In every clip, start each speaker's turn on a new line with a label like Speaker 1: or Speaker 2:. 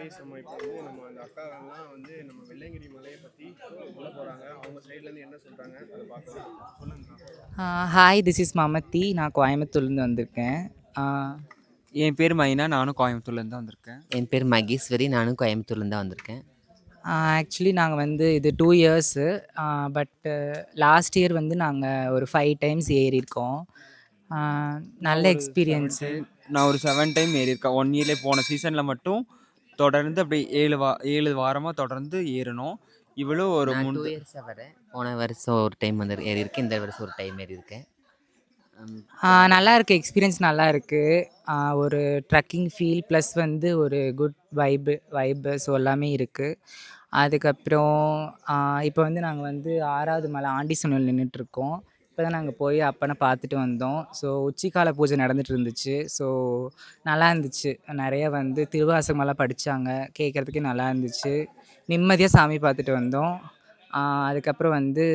Speaker 1: நம்ம இப்போ வந்து நம்ம அந்த அக்காலாம் வந்து நம்ம வெள்ளையங்கிரி மலையை பற்றி சொல்ல போகிறாங்க அவங்க சைட்லேருந்து என்ன சொல்கிறாங்க அதை பார்க்கலாம். சொல்லுங்கக்கா
Speaker 2: ஹாய் திஸ் இஸ் மமத்தி. நான் கோயம்புத்தூர்லேருந்து வந்திருக்கேன்.
Speaker 3: என் பேர் மைனா நானும் கோயம்புத்தூர்லேருந்து தான் வந்திருக்கேன்.
Speaker 4: என் பேர் மகேஸ்வரி நானும் கோயம்புத்தூர்லேருந்து தான் வந்திருக்கேன்.
Speaker 2: ஆக்சுவலி நாங்கள் வந்து இது two years but last year வந்து நாங்கள் ஒரு ஃபைவ் டைம்ஸ் ஏறியிருக்கோம். நல்ல எக்ஸ்பீரியன்ஸு
Speaker 3: நான் ஒரு செவன் டைம் ஏறி இருக்கேன் ஒன் இயர்லேயே போன சீசனில் மட்டும் தொடர்ந்து அப்படியே ஏழு வா ஏழு வாரமாக தொடர்ந்து ஏறணும். இவ்வளோ ஒரு மூணு
Speaker 4: டூ இயர்ஸாக வரேன். போன வருஷம் ஒரு டைம் வந்து ஏறி இருக்கேன் இந்த வருஷம் ஒரு டைம் ஏறி இருக்கேன்.
Speaker 2: நல்லா இருக்குது எக்ஸ்பீரியன்ஸ் நல்லா இருக்குது ஒரு ட்ரக்கிங் ஃபீல் ப்ளஸ் வந்து ஒரு குட் வைபு வைபு ஸோ எல்லாமே இருக்குது அதுக்கப்புறம் இப்போ வந்து நாங்கள் வந்து ஆறாவது மலை ஆண்டிசனல் நின்றுட்டுருக்கோம் இப்போ தான் நாங்கள் போய் அப்பனை பார்த்துட்டு வந்தோம். ஸோ உச்சிக்கால பூஜை நடந்துட்டு இருந்துச்சு. ஸோ நல்லா இருந்துச்சு. நிறைய வந்து திருவாசகமெல்லாம் படித்தாங்க கேட்குறதுக்கே நல்லா இருந்துச்சு. நிம்மதியாக சாமி பார்த்துட்டு வந்தோம். அதுக்கப்புறம் வந்து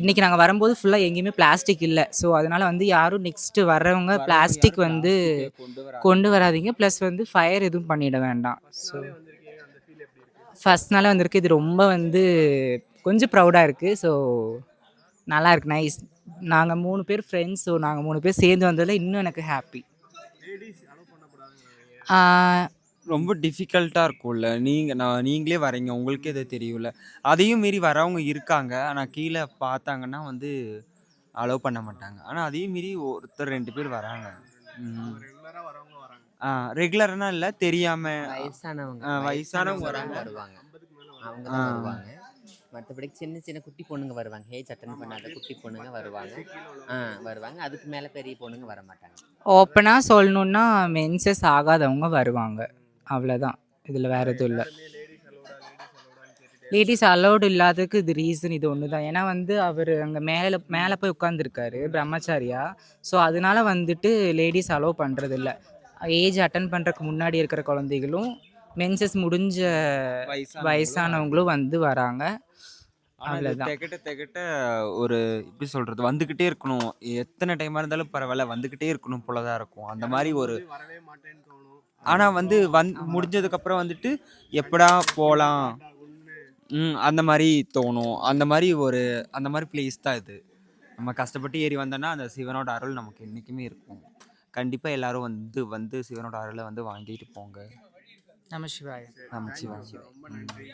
Speaker 2: இன்றைக்கி நாங்கள் வரும்போது ஃபுல்லாக எங்கேயுமே பிளாஸ்டிக் இல்லை. ஸோ அதனால் வந்து யாரும் நெக்ஸ்ட்டு வர்றவங்க பிளாஸ்டிக் வந்து
Speaker 3: கொண்டு வர
Speaker 2: கொண்டு வராதீங்க. ப்ளஸ் வந்து ஃபயர் எதுவும் பண்ணிட வேண்டாம். ஸோ ஃபஸ்ட் நாள் வந்திருக்கு. இது ரொம்ப வந்து கொஞ்சம் ப்ரௌடாக இருக்குது ஸோ நல்லா இருக்கு. நைஸ் நாங்கள் மூணு பேர் ஃப்ரெண்ட்ஸ் ஸோ நாங்கள் மூணு பேர் சேர்ந்து வந்ததில் இன்னும் எனக்கு ஹாப்பி
Speaker 3: ரொம்ப டிஃபிகல்ட்டாக இருக்கும்ல. நீங்கள் நான் நீங்களே வரீங்க உங்களுக்கே அது தெரியும்ல. அதையும் மீறி வரவங்க இருக்காங்க. ஆனால் கீழே பார்த்தாங்கன்னா வந்து அலோவ் பண்ண மாட்டாங்க. ஆனால் அதையும் மீறி ஒருத்தர் ரெண்டு பேர் வராங்க.
Speaker 1: ரெகுலராக வரவங்க வராங்க
Speaker 3: ஆ ரெகுலர்னா இல்லை தெரியாமல்
Speaker 4: வயசானவங்க.
Speaker 3: வயசானவங்க
Speaker 4: வராங்க.
Speaker 3: வராங்க.
Speaker 4: வருவாங்க. மற்றபடி சின்ன சின்ன குட்டி பொண்ணுங்க வருவாங்க. ஹேஜ் அட்டன் பண்ணாத குட்டி பொண்ணுங்க வருவாங்க. ஆ வருவாங்க. அதுக்கு மேலே பெரிய பொண்ணுங்க வர மாட்டாங்க
Speaker 2: ஓப்பனாக சொல்லணுன்னா மென்சஸ் ஆகாதவங்க வருவாங்க. அவ்வளோதான் இதில் வேறு எதுவும் இல்லை. லேடிஸ் அலௌடு இல்லாததுக்கு இது ரீசன் இது ஒன்று தான் ஏன்னா வந்து அவர் அங்கே மேலே மேலே போய் உட்காந்துருக்காரு பிரம்மச்சாரியா. ஸோ அதனால வந்துட்டு லேடிஸ் அலோவ் பண்ணுறதில்ல ஏஜ் அட்டன் பண்ணுறதுக்கு முன்னாடி இருக்கிற குழந்தைகளும் மென்சஸ் முடிஞ்ச வயசானவங்களும் வந்து வராங்க.
Speaker 3: திகட்ட திகட்ட ஒரு எப்படி சொல்கிறது வந்துக்கிட்டே இருக்கணும். எத்தனை டைமாக இருந்தாலும் பரவாயில்ல வந்துக்கிட்டே இருக்கணும் போல தான் இருக்கும். அந்த மாதிரி ஒரு ஆனால் வந்து வந் முடிஞ்சதுக்கப்புறம் வந்துட்டு எப்படா போகலாம் ம் அந்த மாதிரி தோணும். அந்த மாதிரி ஒரு அந்த மாதிரி பிளேஸ் தான் இது. நம்ம கஷ்டப்பட்டு ஏறி வந்தோன்னா அந்த சிவனோட அருள் நமக்கு என்றைக்குமே இருக்கும். கண்டிப்பாக எல்லாரும் வந்து வந்து சிவனோட அருளை வந்து வாங்கிட்டு போங்க.
Speaker 2: நம்ம சிவாய.
Speaker 3: நம்ம சிவன்
Speaker 1: ரொம்ப நன்றி.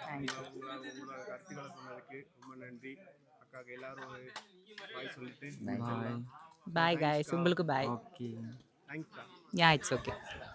Speaker 1: கருத்துக்களை சொன்னதுக்கு ரொம்ப நன்றி. அக்காவுக்கு எல்லாரும் பாய் சொல்லிட்டு
Speaker 3: பாய்
Speaker 2: பாய் காய்ஸ் உங்களுக்கு bye
Speaker 3: okay
Speaker 2: yeah it's okay